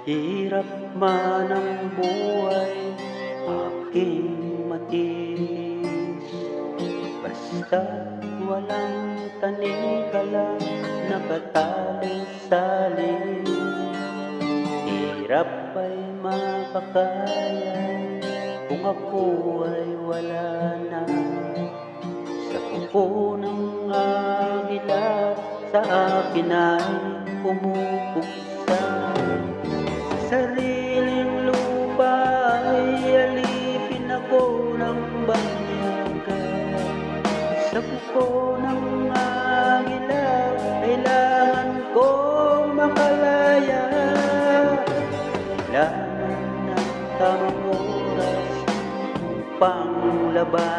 Mahirap man ang buhay Aking matiis. Basta walang tanim ka lang Nakatali sa lilim Hirap ay makakaya Kung ako ay wala na. Sa kuko ng agila Sa akin ay pumupuksa Sa kuko ng agila Kailangan kong makalaya. Kailangan ng tamang oras upang laban